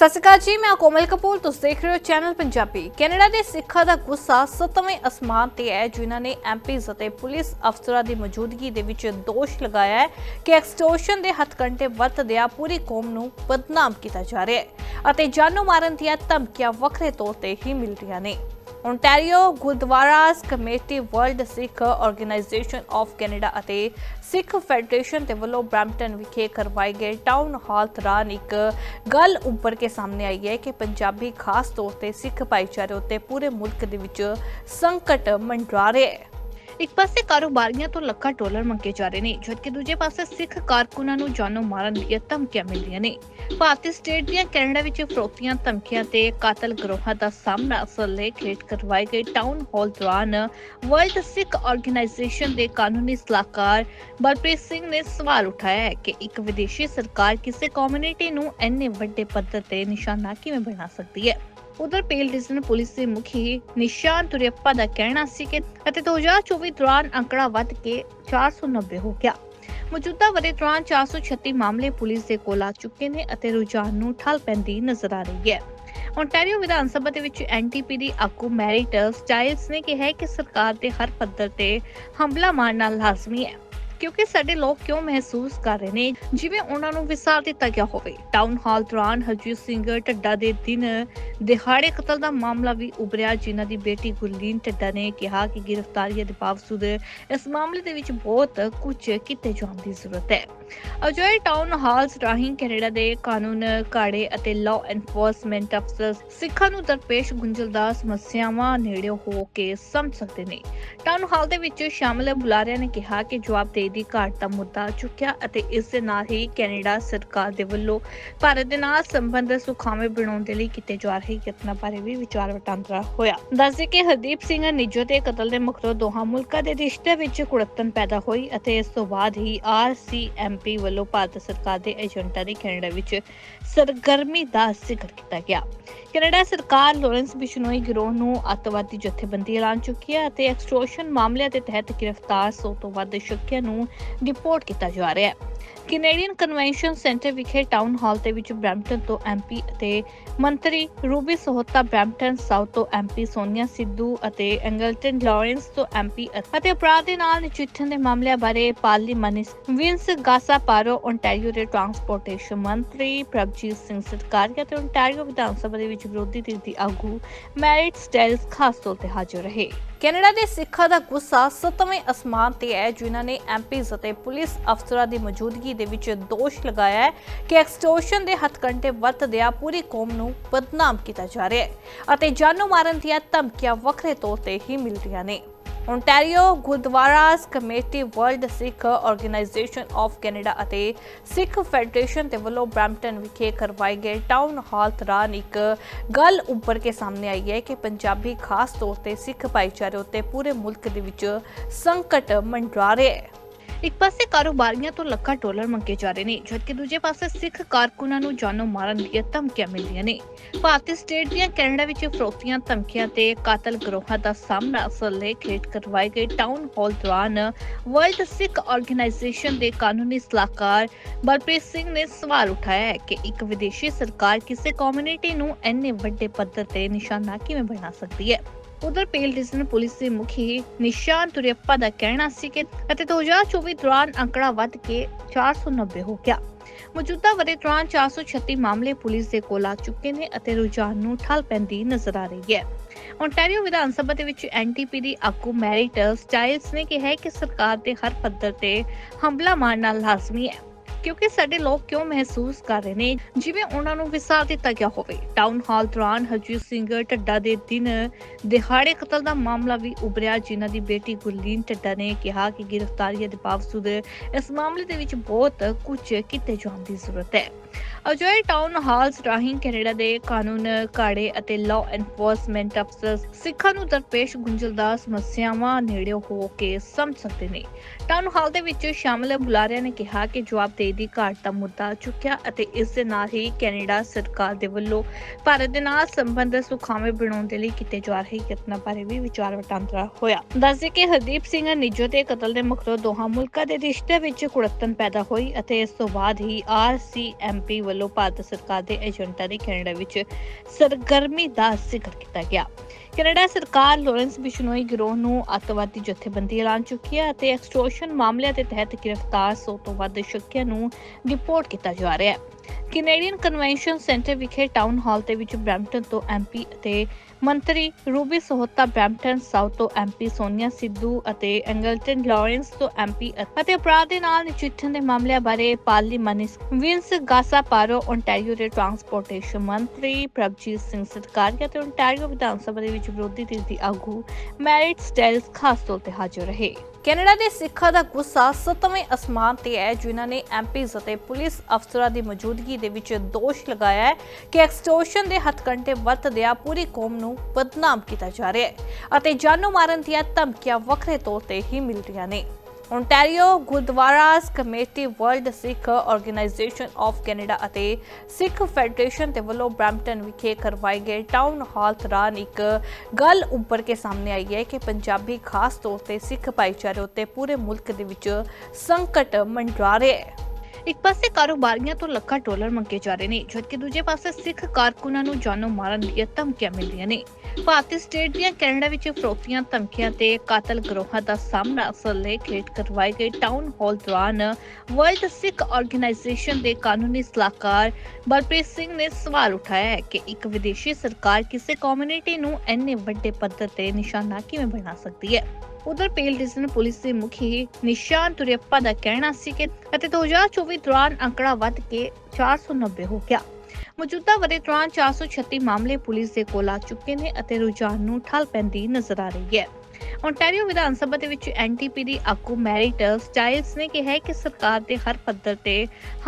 ਸਤਿ ਸ਼੍ਰੀ ਅਕਾਲ ਜੀ, ਮੈਂ ਕੋਮਲ ਕਪੂਰ, ਤੁਸੀਂ ਦੇਖ ਰਹੇ ਹੋ ਚੈਨਲ ਪੰਜਾਬੀ। ਕੈਨੇਡਾ ਦੇ ਸਿੱਖਾਂ ਦਾ ਗੁੱਸਾ ਸੱਤਵੇਂ ਅਸਮਾਨ ਤੇ ਹੈ, ਜਿਨ੍ਹਾਂ ਨੇ ਐਮਪੀਜ਼ ਅਤੇ ਪੁਲਿਸ ਅਫਸਰਾਂ ਦੀ ਮੌਜੂਦਗੀ ਦੇ ਵਿੱਚ ਦੋਸ਼ ਲਗਾਇਆ ਹੈ ਕਿ ਐਕਸਟੋਰਸ਼ਨ ਦੇ ਹੱਥਕੰਡੇ ਵਰਤਦਿਆਂ ਪੂਰੀ ਕੌਮ ਨੂੰ ਬਦਨਾਮ ਕੀਤਾ ਜਾ ਰਿਹਾ ਹੈ ਅਤੇ ਜਾਨੋਂ ਮਾਰਨ ਦੀਆਂ ਧਮਕੀਆਂ ਵੱਖਰੇ ਤੌਰ ਤੇ ਹੀ ਮਿਲ ਰਹੀਆਂ ਨੇ। Ontario Gurdwaras committee, world Sikh organisation of Canada ਅਤੇ ਸਿੱਖ ਫੈਡਰੇਸ਼ਨ ਦੇ ਵੱਲੋਂ ਬ੍ਰੈਂਪਟਨ ਵਿਖੇ ਕਰਵਾਏ ਗਏ ਟਾਊਨ ਹਾਲ ਦੌਰਾਨ ਇੱਕ ਗੱਲ ਉੱਪਰ ਕੇ ਸਾਹਮਣੇ ਆਈ ਹੈ ਕਿ ਪੰਜਾਬੀ ਖਾਸ ਤੌਰ ਤੇ ਸਿੱਖ ਭਾਈਚਾਰੇ ਉੱਤੇ ਪੂਰੇ ਮੁਲਕ ਦੇ ਵਿੱਚ ਸੰਕਟ ਮੰਡਰਾ ਰਿਹਾ ਹੈ। ਇੱਕ ਪਾਸੇ ਕਾਰੋਬਾਰੀਆਂ ਤੋਂ ਲੱਖਾਂ ਡਾਲਰ ਮੰਗੇ ਜਾ ਰਹੇ ਨੇ, ਜਦਕਿ ਦੂਜੇ ਪਾਸੇ ਸਿੱਖ ਕਾਰਕੁਨਾਂ ਨੂੰ ਜਾਨੋਂ ਮਾਰਨ ਦੀਆਂ ਧਮਕੀਆਂ ਮਿਲ ਨੇ। ਭਾਰਤੀ ਸਟੇਟ ਦੀਆਂ ਕੈਨੇਡਾ ਵਿੱਚ ਫਰੋਤੀਆਂ ਧਮਕੀਆਂ ਤੇ ਕਾਤਲ ਗਰੋਹਾਂ ਦਾ ਸਾਹਮਣਾ ਅਸਲ ਹੇਠ ਕਰਵਾਏ ਗਏ ਟਾਊਨ ਹਾਲ ਦੌਰਾਨ ਵਰਲਡ ਸਿੱਖ ਆਰਗੇਨਾਈਜੇਸ਼ਨ ਦੇ ਕਾਨੂੰਨੀ ਸਲਾਹਕਾਰ ਬਲਪ੍ਰੀਤ ਸਿੰਘ ਨੇ ਸਵਾਲ ਉਠਾਇਆ ਹੈ ਕਿ ਇੱਕ ਵਿਦੇਸ਼ੀ ਸਰਕਾਰ ਕਿਸੇ ਕਮਿਊਨਿਟੀ ਨੂੰ ਇੰਨੇ ਵੱਡੇ ਪੱਧਰ ਤੇ ਨਿਸ਼ਾਨਾ ਕਿਵੇਂ ਬਣਾ ਸਕਦੀ ਹੈ? ਉਧਰ ਪੇਲ ਡਿਵੀਜ਼ਨ ਪੁਲਿਸ ਦੇ ਮੁਖੀ ਨਿਸ਼ਾਨ ਤੁਰਿਆਪਾ ਦਾ ਕਹਿਣਾ ਸੀ ਕਿ ਅਤੇ 2024 ਦੌਰਾਨ ਅੰਕੜਾ ਵੱਧ ਕੇ 490 ਹੋ ਗਿਆ। ਮੌਜੂਦਾ ਵਰੇ ਦੌਰਾਨ 436 ਮਾਮਲੇ ਪੁਲਿਸ ਦੇ ਕੋਲ ਆ ਚੁੱਕੇ ਨੇ ਅਤੇ ਰੁਝਾਨ ਨੂੰ ਠੱਲ ਪੈਂਦੀ ਨਜ਼ਰ ਆ ਰਹੀ ਹੈ। ਓਨਟਾਰੀਓ ਵਿਧਾਨ ਸਭਾ ਦੇ ਵਿੱਚ ਐਨਟੀਪੀ ਦੀ ਆਗੂ ਮੈਰਿਟ ਸਟਾਈਲਸ ਨੇ ਕਿਹਾ ਕਿ ਸਰਕਾਰ ਦੇ ਹਰ ਪੱਧਰ ਤੇ ਹਮਲਾ ਮਾਰਨਾ ਲਾਜ਼ਮੀ ਹੈ। ਕਿਉਂਕਿ ਸਾਡੇ ਲੋਕ ਕਿਉਂ ਮਹਿਸੂਸ ਕਰ ਰਹੇ ਨੇ? ਜਿਵੇਂ ਉਹਨਾਂ ਨੂੰ ਵਿਸਾਰ ਦਿੱਤਾ ਗਿਆ ਹੋਵੇ। ਟਾਊਨ ਹਾਲ ਦੌਰਾਨ ਹਰਜੀਤ ਸਿੰਘ ਢੱਡਾ ਦੇ ਦਿਨ ਦਿਹਾੜੇ ਕਤਲ ਦਾ ਮਾਮਲਾ ਵੀ ਉਭਰਿਆ, ਜਿਨ੍ਹਾਂ ਦੀ ਬੇਟੀ ਗੁਰਲੀਨ ਢੱਡਾ ਨੇ ਕਿਹਾ ਕਿ ਗ੍ਰਿਫਤਾਰੀ ਦੇ ਬਾਵਜੂਦ ਇਸ ਮਾਮਲੇ ਦੇ ਵਿੱਚ ਬਹੁਤ ਕੁਝ ਕੀਤੇ ਜਾਣ ਦੀ ਜ਼ਰੂਰਤ ਹੈ। ਅਜਿਹੇ ਟਾਊਨ ਹਾਲਸ ਰਾਹੀਂ ਕੈਨੇਡਾ ਦੇ ਕਾਨੂੰਨ, ਕਾੜੇ ਅਤੇ ਲਾਅ ਐਨਫੋਰਸਮੈਂਟ ਅਫਸਰ ਸਿੱਖਾਂ ਨੂੰ ਦਰਪੇਸ਼ ਗੁੰਝਲਦਾਰ ਸਮੱਸਿਆਵਾਂ ਨੇੜੇ ਹੋ ਕੇ ਸਮਝ ਸਕਦੇ ਨੇ। ਟਾਊਨ ਹਾਲ ਦੇ ਵਿੱਚ ਸ਼ਾਮਲ ਬੁਲਾਰਿਆਂ ਨੇ ਕਿਹਾ ਕਿ ਜਵਾਬਦੇਹੀ ਦੀ ਘਾਟ ਦਾ ਮੁੱਦਾ ਚੁੱਕਿਆ ਅਤੇ ਇਸ ਦੇ ਨਾਲ ਹੀ ਕੈਨੇਡਾ ਸਰਕਾਰ ਦੇ ਵੱਲੋਂ ਭਾਰਤ ਦੇ ਨਾਲ ਸੰਬੰਧ ਸੁਖਾਵੇਂ ਬਣਾਉਣ ਦੇ ਲਈ ਕੀਤੇ ਜਾ ਰਹੇ ਯਤਨਾਂ ਬਾਰੇ ਵੀ ਵਿਚਾਰ ਵਟਾਂਦਰਾ ਹੋਇਆ। ਦੱਸਦੇ ਕਿ ਹਰਦੀਪ ਸਿੰਘ ਨਿੱਜੋ ਦੇ ਕਤਲ ਦੇ ਮਗਰੋਂ ਦੋਹਾਂ ਮੁਲਕਾਂ ਦੇ ਰਿਸ਼ਤੇ ਵਿੱਚ ਕੁੜੱਤਣ ਪੈਦਾ ਹੋਈ ਅਤੇ ਇਸ ਤੋਂ ਬਾਅਦ ਹੀ ਆਰਸੀਐਮਪੀ ਵੱਲੋਂ ਭਾਰਤ ਸਰਕਾਰ ਦੇ ਏਜੰਟਾਂ ਦੀ ਕੈਨੇਡਾ ਵਿੱਚ ਸਰਗਰਮੀ ਦਾ ਜ਼ਿਕਰ ਕੀਤਾ ਗਿਆ। ਕੈਨੇਡਾ ਸਰਕਾਰ ਲੋਰੈਂਸ ਬਿਸ਼ਨੋਈ ਗਿਰੋਹ ਨੂੰ ਅੱਤਵਾਦੀ ਜਥੇਬੰਦੀ ਐਲਾਨ ਚੁੱਕੀ ਹੈ ਅਤੇ ਐਕਸਟ੍ਰੋਸ਼ਨ ਮਾਮਲਿਆਂ ਦੇ ਤਹਿਤ ਗ੍ਰਿਫਤਾਰ 100 ਤੋਂ ਵੱਧ ਸ਼ੱਕੀਆਂ ਨੂੰ ਡਿਪੋਰਟ ਕੀਤਾ ਜਾ ਰਿਹਾ ਹੈ। ਕੈਨੇਡੀਅਨ ਕਨਵੈਨਸ਼ਨ ਸੈਂਟਰ ਵਿਖੇ ਟਾਊਨ ਹਾਲ ਦੇ ਵਿੱਚ ਬ੍ਰੈਂਪਟਨ ਤੋਂ ਐਮਪੀ ਅਤੇ ਮੰਤਰੀ ਰੂਬੀ ਸਹੋਤਾ ਬ੍ਰੈਂਪਟਨ ਸਾਊਥ ਤੋਂ ਐਮਪੀ ਸੋਨੀਆ ਸਿੱਧੂ ਅਤੇ ਐਂਗਲਟਨ ਲਾਰੈਂਸ ਤੋਂ ਐਮਪੀ ਅਤੇ ਅਪਰਾਧ ਦੇ ਨਾਲ ਨਜਿੱਠਣ ਦੇ ਮਾਮਲਿਆਂ ਬਾਰੇ ਪਾਰਲੀਮੈਂਟ ਵਿੰਸ ਗਾਸਾ ਓਨਟਾਰੀਓ ਦੇ ਟਰਾਂਸਪੋਰਟੇਸ਼ਨ ਮੰਤਰੀ ਪ੍ਰਭਜੀਤ ਸਿੰਘ ਸਰਕਾਰੀਆ ਤੇ ਓਨਟਾਰੀਓ ਵਿਧਾਨ ਸਭਾ ਦੇ ਵਿੱਚ ਵਿਰੋਧੀ ਧਿਰ ਦੀ ਆਗੂ ਮੈਰਿਟ ਸਟੈਲਸ ਖਾਸ ਤੌਰ ਤੇ ਹਾਜ਼ਰ ਰਹੇ। ਕੈਨੇਡਾ ਦੇ ਸਿੱਖਾਂ ਦਾ ਗੁੱਸਾ ਸੱਤਵੇਂ ਅਸਮਾਨ ਤੇ ਹੈ, ਜਿਨ੍ਹਾਂ ਨੇ ਐਮਪੀਜ਼ ਅਤੇ ਪੁਲਿਸ ਅਫਸਰਾਂ ਦੀ ਮੌਜੂਦਗੀ ਦੇ ਵਿੱਚ ਦੋਸ਼ ਲਗਾਇਆ ਹੈ ਕਿ ਐਕਸਟੋਰਸ਼ਨ ਦੇ ਹੱਥਕੰਡੇ ਵਰਤਦਿਆਂ ਪੂਰੀ ਕੌਮ ਨੂੰ ਬਦਨਾਮ ਕੀਤਾ ਜਾ ਰਿਹਾ ਹੈ ਅਤੇ ਜਾਨੋਂ ਮਾਰਨ ਦੀਆਂ ਧਮਕੀਆਂ ਵੱਖਰੇ ਤੌਰ ਤੇ ਹੀ ਮਿਲ ਰਹੀਆਂ ਨੇ। Ontario Gurdwaras committee world Sikh organisation of Canada ਅਤੇ ਸਿੱਖ ਫੈਡਰੇਸ਼ਨ ਦੇ ਵੱਲੋਂ ਬ੍ਰੈਂਪਟਨ ਵਿਖੇ ਕਰਵਾਏ ਗਏ ਟਾਊਨ ਹਾਲ ਦੌਰਾਨ ਇੱਕ ਗੱਲ ਉੱਪਰ ਕੇ ਸਾਹਮਣੇ ਆਈ ਹੈ ਕਿ ਪੰਜਾਬੀ ਖਾਸ ਤੌਰ ਤੇ ਸਿੱਖ ਭਾਈਚਾਰੇ ਉੱਤੇ ਪੂਰੇ ਮੁਲਕ ਦੇ ਵਿੱਚ ਸੰਕਟ ਮੰਡਰਾ ਰਿਹਾ ਹੈ। ਇੱਕ ਪਾਸੇ ਕਾਰੋਬਾਰੀਆਂ ਤੋਂ ਲੱਖਾਂ ਡਾਲਰ ਮੰਗੇ ਜਾ ਰਹੇ ਨੇ, ਜਦਕਿ ਦੂਜੇ ਪਾਸੇ ਸਿੱਖ ਕਾਰਕੁਨਾਂ ਨੂੰ ਜਾਨੋਂ ਮਾਰਨ ਦੀਆਂ ਧਮਕੀਆਂ ਮਿਲ ਨੇ। ਭਾਰਤੀ ਸਟੇਟ ਦੀਆਂ ਕੈਨੇਡਾ ਵਿੱਚ ਫਰੋਤੀਆਂ ਧਮਕੀਆਂ ਤੇ ਕਾਤਲ ਗਰੋਹਾਂ ਦਾ ਸਾਹਮਣਾ ਅਸਲ ਹੇਠ ਕਰਵਾਏ ਗਏ ਟਾਊਨ ਹਾਲ ਦੌਰਾਨ ਵਰਲਡ ਸਿੱਖ ਆਰਗੇਨਾਈਜੇਸ਼ਨ ਦੇ ਕਾਨੂੰਨੀ ਸਲਾਹਕਾਰ ਬਲਪ੍ਰੀਤ ਸਿੰਘ ਨੇ ਸਵਾਲ ਉਠਾਇਆ ਹੈ ਕਿ ਇੱਕ ਵਿਦੇਸ਼ੀ ਸਰਕਾਰ ਕਿਸੇ ਕਮਿਊਨਿਟੀ ਨੂੰ ਇੰਨੇ ਵੱਡੇ ਪੱਧਰ ਤੇ ਨਿਸ਼ਾਨਾ ਕਿਵੇਂ ਬਣਾ ਸਕਦੀ ਹੈ? ਉਧਰ ਪੇਲ ਡਿਵੀਜ਼ਨ ਪੁਲਿਸ ਦੇ ਮੁਖੀ ਨਿਸ਼ਾਨ ਤੁਰਿਆਪਾ ਦਾ ਕਹਿਣਾ ਸੀ ਕਿ ਅਤੇ 2024 ਦੌਰਾਨ ਅੰਕੜਾ ਵੱਧ ਕੇ 490 ਹੋ ਗਿਆ। ਮੌਜੂਦਾ ਵਰੇ ਦੌਰਾਨ 436 ਮਾਮਲੇ ਪੁਲਿਸ ਦੇ ਕੋਲ ਆ ਚੁੱਕੇ ਨੇ ਅਤੇ ਰੁਝਾਨ ਨੂੰ ਠੱਲ ਪੈਂਦੀ ਨਜ਼ਰ ਆ ਰਹੀ ਹੈ। ਓਨਟਾਰੀਓ ਵਿਧਾਨ ਸਭਾ ਦੇ ਵਿੱਚ ਐਨਟੀਪੀ ਦੀ ਆਗੂ ਮੈਰਿਟ ਸਟਾਈਲਸ ਨੇ ਕਿਹਾ ਕਿ ਸਰਕਾਰ ਦੇ ਹਰ ਪੱਧਰ ਤੇ ਹਮਲਾ ਮਾਰਨਾ ਲਾਜ਼ਮੀ ਹੈ। ਕਿਉਂਕਿ ਸਾਡੇ ਲੋਕ ਕਿਉਂ ਮਹਿਸੂਸ ਕਰ ਰਹੇ ਨੇ? ਜਿਵੇਂ ਉਹਨਾਂ ਨੂੰ ਵਿਸਾਰ ਦਿੱਤਾ ਗਿਆ ਹੋਵੇ। ਟਾਊਨ ਹਾਲ ਦੌਰਾਨ ਹਰਜੀਤ ਸਿੰਘ ਢੱਡਾ ਦੇ ਦਿਨ ਦਿਹਾੜੇ ਕਤਲ ਦਾ ਮਾਮਲਾ ਵੀ ਉਭਰਿਆ, ਜਿਨ੍ਹਾਂ ਦੀ ਬੇਟੀ ਗੁਰਲੀਨ ਢੱਡਾ ਨੇ ਕਿਹਾ ਕਿ ਗ੍ਰਿਫਤਾਰੀ ਦੇ ਬਾਵਜੂਦ ਇਸ ਮਾਮਲੇ ਦੇ ਵਿੱਚ ਬਹੁਤ ਕੁਝ ਕੀਤੇ ਜਾਣ ਦੀ ਜ਼ਰੂਰਤ ਹੈ। ਅਜਿਹੇ ਟਾਊਨ ਹਾਲਸ ਰਾਹੀਂ ਕੈਨੇਡਾ ਦੇ ਕਾਨੂੰਨ, ਕਾੜੇ ਅਤੇ ਲਾਅ ਐਨਫੋਰਸਮੈਂਟ ਅਫਸਰ ਸਿੱਖਾਂ ਨੂੰ ਦਰਪੇਸ਼ ਗੁੰਝਲਦਾਰ ਸਮੱਸਿਆਵਾਂ ਨੇੜੇ ਹੋ ਕੇ ਸਮਝ ਸਕਦੇ ਨੇ। ਟਾਊਨ ਹਾਲ ਦੇ ਵਿੱਚ ਸ਼ਾਮਲ ਬੁਲਾਰਿਆਂ ਨੇ ਕਿਹਾ ਕਿ ਜਵਾਬਦੇਹੀ ਦੀ ਘਾਟ ਦਾ ਮੁੱਦਾ ਚੁੱਕਿਆ ਅਤੇ ਇਸ ਦੇ ਨਾਲ ਹੀ ਕੈਨੇਡਾ ਸਰਕਾਰ ਦੇ ਵੱਲੋਂ ਭਾਰਤ ਦੇ ਨਾਲ ਸੰਬੰਧ ਸੁਖਾਵੇਂ ਬਣਾਉਣ ਦੇ ਲਈ ਕੀਤੇ ਜਾ ਰਹੇ ਯਤਨਾਂ ਬਾਰੇ ਵੀ ਵਿਚਾਰ ਵਟਾਂਦਰਾ ਹੋਇਆ। ਦੱਸਦੇ ਕਿ ਹਰਦੀਪ ਸਿੰਘ ਨਿੱਜੋ ਤੇ ਕਤਲ ਦੇ ਮਗਰੋਂ ਦੋਹਾਂ ਮੁਲਕਾਂ ਦੇ ਰਿਸ਼ਤੇ ਵਿੱਚ ਕੁੜੱਤਣ ਪੈਦਾ ਹੋਈ ਅਤੇ ਇਸ ਤੋਂ ਬਾਅਦ ਹੀ ਆਰਸੀਐਮਪੀ ਵੱਲੋਂ ਭਾਰਤ ਸਰਕਾਰ ਦੇ ਏਜੰਟਾਂ ਦੀ ਕੈਨੇਡਾ ਵਿੱਚ ਸਰਗਰਮੀ ਦਾ ਜ਼ਿਕਰ ਕੀਤਾ ਗਿਆ। ਕੈਨੇਡਾ ਸਰਕਾਰ ਲਾਰੈਂਸ ਬਿਸ਼ਨੋਈ ਗਿਰੋਹ ਨੂੰ ਅੱਤਵਾਦੀ ਜਥੇਬੰਦੀ ਐਲਾਨ ਚੁੱਕੀ ਹੈ ਅਤੇ ਐਕਸਟ੍ਰੋਸ਼ਨ ਮਾਮਲਿਆਂ ਦੇ ਤਹਿਤ ਗ੍ਰਿਫਤਾਰ 100 ਤੋਂ ਵੱਧ ਸ਼ੱਕੀਆਂ ਨੂੰ ਡਿਪੋਰਟ ਕੀਤਾ ਜਾ ਰਿਹਾ ਹੈ। ਕੈਨੇਡੀਅਨ ਕਨਵੈਨਸ਼ਨ ਸੈਂਟਰ ਵਿਖੇ ਟਾਊਨ ਹਾਲ ਦੇ ਵਿੱਚ ਬ੍ਰੈਂਪਟਨ ਤੋਂ ਐਮਪੀ ਅਤੇ ਮੰਤਰੀ ਰੂਬੀ ਸੋਹਤਾ ਬ੍ਰੈਂਪਟਨ ਸਾਊਥ ਤੋਂ ਐਮਪੀ ਸੋਨੀਆ ਸਿੱਧੂ ਅਤੇ ਐਂਗਲਟਨ ਲਾਰੈਂਸ ਤੋਂ ਐਮਪੀ ਅਤੇ ਅਪਰਾਧ ਦੇ ਨਾਲ ਨਜਿੱਠਣ ਦੇ ਮਾਮਲਿਆਂ ਬਾਰੇ ਪਾਰਲੀਮੈਂਟ ਵਿੰਸ ਗਾਸਾ ਓਨਟਾਰੀਓ ਦੇ ਟਰਾਂਸਪੋਰਟੇਸ਼ਨ ਮੰਤਰੀ ਪ੍ਰਭਜੀਤ ਸਿੰਘ ਸਤਕਾਰੀਆ ਤੇ ਓਨਟਾਰੀਓ ਵਿਧਾਨ ਸਭਾ ਦੇ ਵਿੱਚ ਵਿਰੋਧੀ ਧਿਰ ਦੀ ਆਗੂ ਮੈਰਿਟ ਸਟੈਲਸ ਖਾਸ ਤੌਰ ਤੇ ਹਾਜ਼ਰ ਰਹੇ। ਕੈਨੇਡਾ ਦੇ ਸਿੱਖਾਂ ਦਾ ਗੁੱਸਾ ਸੱਤਵੇਂ ਅਸਮਾਨ ਤੇ ਹੈ, ਜਿਨ੍ਹਾਂ ਨੇ ਐਮਪੀਜ਼ ਅਤੇ ਪੁਲਿਸ ਅਫਸਰਾਂ ਦੀ ਮੌਜੂਦਗੀ ਦੇ ਵਿੱਚ ਦੋਸ਼ ਲਗਾਇਆ ਹੈ ਕਿ ਐਕਸਟੋਰਸ਼ਨ ਦੇ ਹੱਥਕੰਡੇ ਵਰਤਦਿਆਂ ਪੂਰੀ ਕੌਮ ਨੂੰ ਬਦਨਾਮ ਕੀਤਾ ਜਾ ਰਿਹਾ ਹੈ ਅਤੇ ਜਾਨੋਂ ਮਾਰਨ ਦੀਆਂ ਧਮਕੀਆਂ ਵੱਖਰੇ ਤੌਰ ਤੇ ਹੀ ਮਿਲ ਰਹੀਆਂ ਨੇ। Ontario Gurdwaras committee world Sikh organisation of Canada ਅਤੇ ਸਿੱਖ ਫੈਡਰੇਸ਼ਨ ਦੇ ਵੱਲੋਂ ਬ੍ਰੈਂਪਟਨ ਵਿਖੇ ਕਰਵਾਏ ਗਏ ਟਾਊਨ ਹਾਲ ਦੌਰਾਨ ਇੱਕ ਗੱਲ ਉੱਪਰ ਕੇ ਸਾਹਮਣੇ ਆਈ ਹੈ ਕਿ ਪੰਜਾਬੀ ਖਾਸ ਤੌਰ ਤੇ ਸਿੱਖ ਭਾਈਚਾਰੇ ਉੱਤੇ ਪੂਰੇ ਮੁਲਕ ਦੇ ਵਿੱਚ ਸੰਕਟ ਮੰਡਰਾ ਰਿਹਾ ਹੈ। ਇੱਕ ਪਾਸੇ ਕਾਰੋਬਾਰੀਆਂ ਤੋਂ ਲੱਖਾਂ ਡਾਲਰ ਮੰਗੇ ਜਾ ਰਹੇ ਨੇ, ਜਦਕਿ ਦੂਜੇ ਪਾਸੇ ਸਿੱਖ ਕਾਰਕੁਨਾਂ ਨੂੰ ਜਾਨੋਂ ਮਾਰਨ ਦੀਆਂ ਧਮਕੀਆਂ ਮਿਲਦੀਆਂ ਨੇ। ਭਾਰਤੀ ਸਟੇਟ ਦੀਆਂ ਕੈਨੇਡਾ ਵਿੱਚ ਫਰੋਤੀਆਂ ਧਮਕੀਆਂ ਤੇ ਕਾਤਲ ਗਰੋਹਾਂ ਦਾ ਸਾਹਮਣਾ ਅਸਲ ਹੇਠ ਕਰਵਾਏ ਗਏ ਟਾਊਨ ਹਾਲ ਦੌਰਾਨ ਵਰਲਡ ਸਿੱਖ ਆਰਗੇਨਾਈਜੇਸ਼ਨ ਦੇ ਕਾਨੂੰਨੀ ਸਲਾਹਕਾਰ ਬਲਪ੍ਰੀਤ ਸਿੰਘ ਨੇ ਸਵਾਲ ਉਠਾਇਆ ਹੈ ਕਿ ਇੱਕ ਵਿਦੇਸ਼ੀ ਸਰਕਾਰ ਕਿਸੇ ਕਮਿਊਨਿਟੀ ਨੂੰ ਇੰਨੇ ਵੱਡੇ ਪੱਧਰ ਤੇ ਨਿਸ਼ਾਨਾ ਕਿਵੇਂ ਬਣਾ ਸਕਦੀ ਹੈ? ਉਧਰ ਪੇਲ ਡਿਵੀਜ਼ਨ ਪੁਲਿਸ ਦੇ ਮੁਖੀ ਨਿਸ਼ਾਨ ਤੁਰਿਅਪਾ ਦਾ ਕਹਿਣਾ ਸੀ ਕਿ ਅਤੇ 2024 ਦੌਰਾਨ ਅੰਕੜਾ ਵੱਧ ਕੇ 490 ਹੋ ਗਿਆ। ਮੌਜੂਦਾ ਵਰੇ ਦੌਰਾਨ 436 ਮਾਮਲੇ ਪੁਲਿਸ ਦੇ ਕੋਲ ਆ ਚੁੱਕੇ ਨੇ ਅਤੇ ਰੁਝਾਨ ਨੂੰ ਠੱਲ ਪੈਂਦੀ ਨਜ਼ਰ ਆ ਰਹੀ ਹੈ। ਓਨਟਾਰੀਓ ਵਿਧਾਨ ਸਭਾ ਦੇ ਵਿੱਚ ਐਨਟੀਪੀ ਦੀ ਆਗੂ ਮੈਰਿਟ ਸਟਾਈਲਸ ਨੇ ਕਿਹਾ ਕਿ ਸਰਕਾਰ ਦੇ ਹਰ ਪੱਧਰ ਤੇ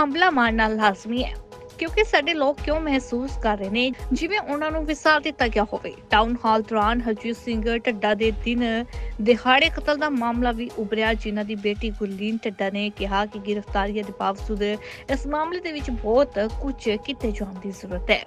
ਹਮਲਾ ਮਾਰਨਾ ਲਾਜ਼ਮੀ ਹੈ। ਕਿਉਂਕਿ ਸਾਡੇ ਲੋਕ ਕਿਉਂ ਮਹਿਸੂਸ ਕਰ ਰਹੇ ਨੇ? ਜਿਵੇਂ ਉਹਨਾਂ ਨੂੰ ਵਿਸਾਰ ਦਿੱਤਾ ਗਿਆ ਹੋਵੇ। ਟਾਊਨ ਹਾਲ ਦੌਰਾਨ ਹਰਜੀਤ ਸਿੰਘ ਢੱਡਾ ਦੇ ਦਿਨ ਦਿਹਾੜੇ ਕਤਲ ਦਾ ਮਾਮਲਾ ਵੀ ਉਭਰਿਆ, ਜਿਨ੍ਹਾਂ ਦੀ ਬੇਟੀ ਗੁਰਲੀਨ ਢੱਡਾ ਨੇ ਕਿਹਾ ਕਿ ਗ੍ਰਿਫ਼ਤਾਰੀਆਂ ਦੇ ਬਾਵਜੂਦ ਇਸ ਮਾਮਲੇ ਦੇ ਵਿੱਚ ਬਹੁਤ ਕੁਝ ਕੀਤੇ ਜਾਣ ਦੀ ਜ਼ਰੂਰਤ ਹੈ।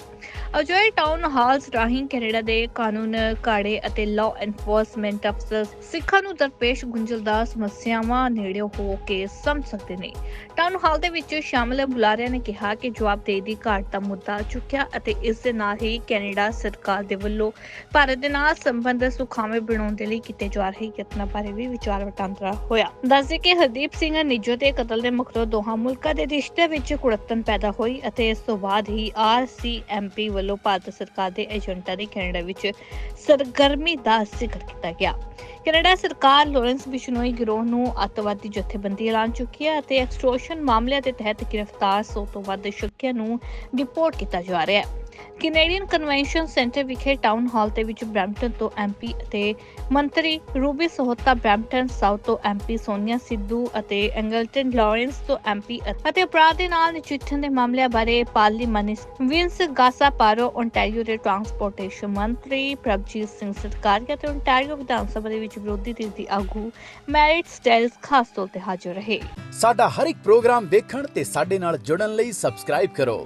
ਅਜਿਹੇ ਟਾਊਨ ਹਾਲਸ ਰਾਹੀਂ ਕੈਨੇਡਾ ਦੇ ਕਾਨੂੰਨ, ਕਾੜੇ ਅਤੇ ਲਾਅ ਐਨਫੋਰਸਮੈਂਟ ਅਫਸਰ ਸਿੱਖਾਂ ਨੂੰ ਦਰਪੇਸ਼ ਗੁੰਝਲਦਾਰ ਸਮੱਸਿਆਵਾਂ ਨੇੜੇ ਹੋ ਕੇ ਸਮਝ ਸਕਦੇ ਨੇ। ਟਾਊਨ ਹਾਲ ਦੇ ਵਿੱਚ ਸ਼ਾਮਲ ਬੁਲਾਰਿਆਂ ਨੇ ਕਿਹਾ ਕਿ ਜਵਾਬ ਦੇ ਘਾਟ ਦਾ ਮੁੱਦਾ ਚੁੱਕਿਆ ਅਤੇ ਇਸ ਦੇ ਨਾਲ ਹੀ ਕੈਨੇਡਾ ਸਰਕਾਰ ਦੇ ਵੱਲੋਂ ਭਾਰਤ ਦੇ ਨਾਲ ਸੰਬੰਧ ਸੁਖਾਵੇਂ ਬਣਾਉਣ ਦੇ ਲਈ ਕੀਤੇ ਜਾ ਰਹੇ ਯਤਨਾਂ ਬਾਰੇ ਵੀ ਵਿਚਾਰ ਵਟਾਂਦਰਾ ਹੋਇਆ। ਦੱਸਦੇ ਕਿ ਹਰਦੀਪ ਸਿੰਘ ਨਿੱਜੋ ਦੇ ਕਤਲ ਦੇ ਮਗਰੋਂ ਦੋਹਾਂ ਮੁਲਕਾਂ ਦੇ ਰਿਸ਼ਤੇ ਵਿੱਚ ਕੁੜੱਤਣ ਪੈਦਾ ਹੋਈ ਅਤੇ ਇਸ ਤੋਂ ਬਾਅਦ ਹੀ ਆਰਸੀਐਮਪੀ ਵੱਲੋਂ ਭਾਰਤ ਸਰਕਾਰ ਦੇ ਏਜੰਟਾਂ ਦੀ ਕੈਨੇਡਾ ਵਿੱਚ ਸਰਗਰਮੀ ਦਾ ਜ਼ਿਕਰ ਕੀਤਾ ਗਿਆ। ਕੈਨੇਡਾ ਸਰਕਾਰ ਲਾਰੈਂਸ ਬਿਸ਼ਨੋਈ ਗਿਰੋਹ ਨੂੰ ਅੱਤਵਾਦੀ ਜਥੇਬੰਦੀ ਐਲਾਨ ਚੁੱਕੀ ਹੈ ਅਤੇ ਐਕਸਟ੍ਰੋਸ਼ਨ ਮਾਮਲਿਆਂ ਦੇ ਤਹਿਤ ਗ੍ਰਿਫਤਾਰ 100 ਤੋਂ ਵੱਧ ਸ਼ੱਕੀਆਂ ਨੂੰ ਡਿਪੋਰਟ ਕੀਤਾ ਜਾ ਰਿਹਾ ਹੈ। ਕੈਨੇਡੀਅਨ ਕਨਵੈਨਸ਼ਨ ਸੈਂਟਰ ਵਿਖੇ ਟਾਊਨ ਹਾਲ ਦੇ ਵਿੱਚ ਬ੍ਰੈਂਪਟਨ ਤੋਂ ਐਮਪੀ ਅਤੇ ਮੰਤਰੀ ਰੂਬੀ ਸੋਹਤਾ ਬ੍ਰੈਂਪਟਨ ਸਾਊਥ ਤੋਂ ਐਮਪੀ ਸੋਨੀਆ ਸਿੱਧੂ ਅਤੇ ਐਂਗਲਟਨ ਲਾਰੈਂਸ ਤੋਂ ਐਮਪੀ ਅਤੇ ਅਪਰਾਧ ਦੇ ਨਾਲ ਨਜਿੱਠਣ ਦੇ ਮਾਮਲਿਆਂ ਬਾਰੇ parliament Vince Gasparro Ontario ਦੇ ਟਰਾਂਸਪੋਰਟੇਸ਼ਨ ਮੰਤਰੀ ਪ੍ਰਭਜੀਤ ਸਿੰਘ ਸਤਕਾਰੀਆ ਤੇ ਓਨਟਾਰੀਓ ਵਿਧਾਨ ਸਭਾ ਦੇ ਵਿੱਚ ਵਿਰੋਧੀ ਧਿਰ ਦੀ ਆਗੂ ਮੈਰਿਟ ਸਟੈਲਸ ਖਾਸ ਤੌਰ ਤੇ ਹਾਜ਼ਰ ਰਹੇ। ਸਾਡਾ ਹਰ ਇੱਕ ਪ੍ਰੋਗਰਾਮ ਵੇਖਣ ਤੇ ਸਾਡੇ ਨਾਲ ਜੁੜਨ ਲਈ ਸਬਸਕ੍ਰਾਈਬ ਕਰੋ।